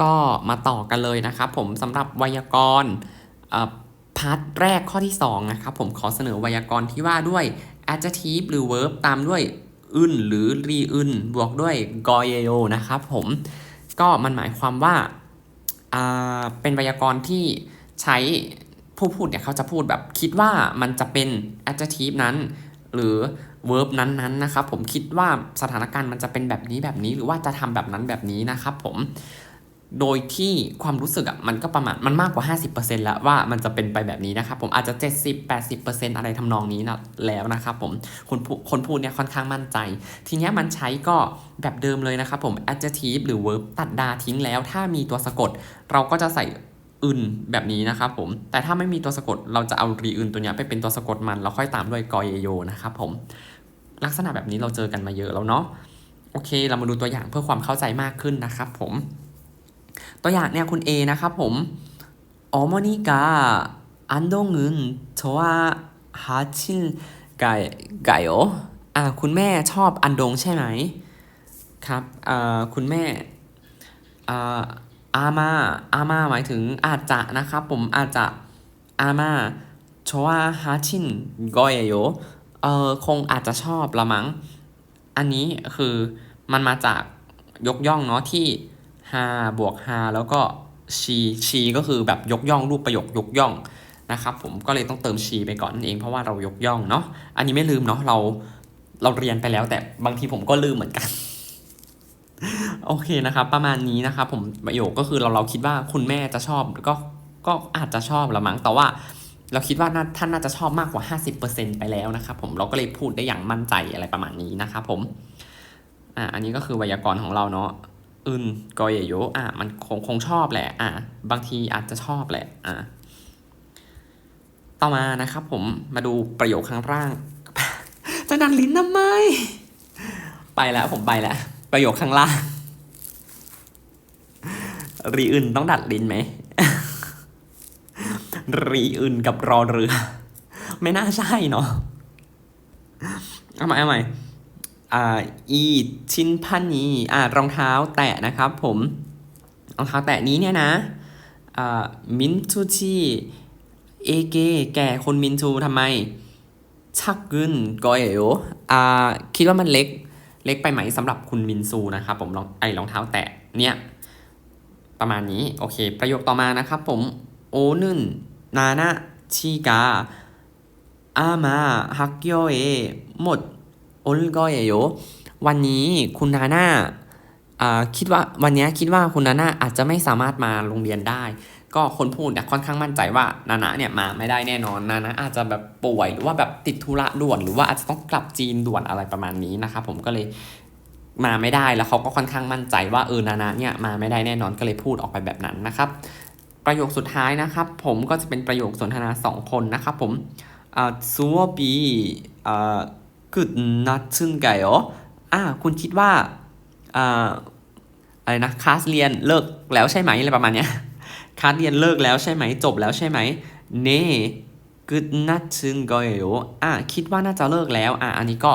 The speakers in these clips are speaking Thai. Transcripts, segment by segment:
ก็มาต่อกันเลยนะครับผมสำหรับไวยากรณ์พาร์ทแรกข้อที่2นะครับผมขอเสนอไวยากรณ์ที่ว่าด้วย adjective หรือ verb ตามด้วยอึนหรือรีอึนบวกด้วย g o y e o นะครับผมก็มันหมายความว่าอ่าเป็นไวยากรณ์ที่ใช้ผู้พูดเนี่ยเขาจะพูดแบบคิดว่ามันจะเป็น adjective นั้น หรือ verb นั้นๆนะครับผมคิดว่าสถานการณ์มันจะเป็นแบบนี้แบบนี้ หรือว่าจะทำแบบนั้นแบบนี้นะครับผม โดยที่ความรู้สึกอะมันก็ประมาณมันมากกว่า 50%แล้วว่ามันจะเป็นไปแบบนี้นะครับผมอาจจะ 70-80%อะไรทำนองนี้นะแล้วนะครับผมคนพูคนพูดเนี่ยค่อนข้างมั่นใจ ทีเนี้ยมันใช้ก็แบบเดิมเลยนะครับผม adjective หรือ verb ตัดดาทิ้งแล้ว ถ้ามีตัวสะกด เราก็จะใส่อึนแบบนี้นะครับผม แต่ถ้าไม่มีตัวสะกดเราจะเอารีอึนตัวเนี้ยไปเป็นตัวสะกดมัน แล้วค่อยตามด้วยกอยโยนะครับผม ลักษณะแบบนี้เราเจอกันมาเยอะแล้วเนาะ โอเค เรามาดูตัวอย่างเพื่อความเข้าใจมากขึ้นนะครับผม ตัวอย่างเนี่ยคุณ A นะครับผม 어머니가 안동은 좋아하실까까요อ่าคุณแม่ชอบอันดงใช่ไหมครับอ่าคุณแม่อ่าอามาอามาหมายถึงอาจจะนะครับผมอาจจะอามา좋아하신거예요เออคงอาจจะชอบละมั้ง อันนี้คือมันมาจากยกย่องเนาะที่ ฮาบวกฮาแล้วก็ชีชีก็คือแบบยกย่องรูปประโยคยกย่องนะครับผมก็เลยต้องเติมชีไปก่อนนั่นเองเพราะว่าเรายกย่องเนาะอันนี้ไม่ลืมเนาะเราเราเรียนไปแล้วแต่บางทีผมก็ลืมเหมือนกัน โอเคนะครับ ประมาณนี้นะครับผมประโยคก็คือเราเราคิดว่าคุณแม่จะชอบก็ก็อาจจะชอบละมั้งแต่ว่า เราคิดว่าน่าท่านน่าจะชอบมากกว่า 50%ไปแล้วนะครับผมเราก็เลยพูดได้อย่างมั่นใจอะไรประมาณนี้นะครับผมอ่าอันนี้ก็คือไวยากรณ์ของเราเนาะ อึนกอยโยอะมันคงคงชอบแหละอะบางทีอาจจะชอบแหละอะต่อมานะครับผมมาดูประโยคข้างล่างจะดันลิ้นทำไมไปแล้วผมไปแล้วประโยคข้างล่างรีอึนต้องดัดลิ้นไหมรีอึนกับรอเรือ ไม่น่าใช่เนาะเอาใหม่เอาใหม่ อีชินพันนีอ่ารองเท้าแตะนะครับผมรองเท้าแตะนี้เนี่ยนะอ่ามินทูชีเอเกแก่คนมินทูทำไม ชักกึนกอยโออ่าคิดว่ามันเล็กเล็กไปไหมสำหรับคุณมินซูนะครับผมรองไอรองเท้าแตะเนี่ยประมาณนี้โอเค ประโยคต่อมานะครับผมโอนึนนานะชิกาอามาฮักโยเอหมด โอลก็เยโยวันนี้คุณนาน่าอ่าคิดว่าวันนี้คิดว่าคุณนาน่าอาจจะไม่สามารถมาโรงเรียนได้ ก็คนพูดเนี่ยค่อนข้างมั่นใจว่านานาเนี่ยมาไม่ได้แน่นอนนานาอาจจะแบบป่วยหรือว่าแบบติดธุระด่วน หรือว่าอาจจะต้องกลับจีนด่วนอะไรประมาณนี้นะครับผมก็เลยมาไม่ได้แล้วเขาก็ค่อนข้างมั่นใจว่าเออนานาเนี่ยมาไม่ได้แน่นอนก็เลยพูดออกไปแบบนั้นนะครับ ประโยคสุดท้ายนะครับ ผมก็จะเป็นประโยคสนทนาสองคนนะครับผมอ่าซูวบีอ่า good n o t ไก่เหรออ่าคุณคิดว่าอ่าอะไรนะคลาสเรียนเลิกแล้วใช่ไหมอะไรประมาณเนี้ยคลาสเรียนเลิกแล้วใช่ไหมจบแล้วใช่ไหมเน่ good n o t ไก่เหรออ่าคิดว่าน่าจะเลิกแล้วอ่าอันนี้ก็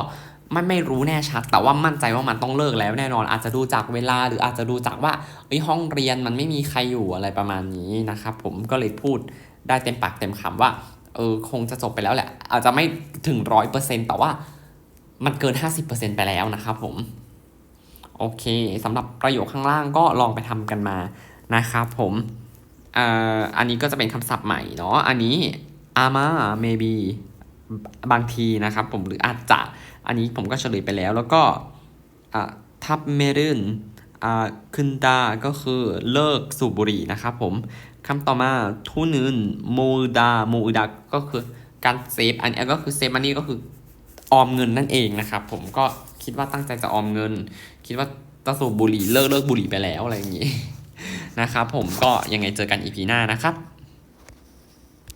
ไม่ไม่รู้แน่ชัด แต่ว่ามั่นใจว่ามันต้องเลิกแล้วแน่นอน อาจจะดูจากเวลาหรืออาจจะดูจากว่าเอ้ยห้องเรียนมันไม่มีใครอยู่อะไรประมาณนี้นะครับผมก็เลยพูดได้เต็มปากเต็มคำว่าเออคงจะจบไปแล้วแหละ อาจจะไม่ถึงร้อยเปอร์เซ็นต์แต่ว่า มันเกิน 50%ไปแล้วนะครับผม โอเคสำหรับประโยคข้างล่างก็ลองไปทำกันมานะครับผมอ่าอันนี้ก็จะเป็นคำศัพท์ใหม่เนาะ อันนี้ ama maybe บางทีนะครับผมหรืออาจจะ อันนี้ผมก็เฉลยไปแล้ว แล้วก็ทับเมรินคึนดาก็คือเลิกสูบบุหรี่นะครับผมคำต่อมาทุนึนโมดาโมดาก็คือการเซฟอันนี้ก็คือเซฟมันนี่ก็คือ ออมเงินนั่นเองนะครับ ผมก็คิดว่าตั้งใจจะออมเงิน คิดว่าจะสูบบุหรี่เลิกเลิกบุหรี่ไปแล้วอะไรอย่างนี้นะครับผมก็ยังไงเจอกันอีพีหน้านะครับ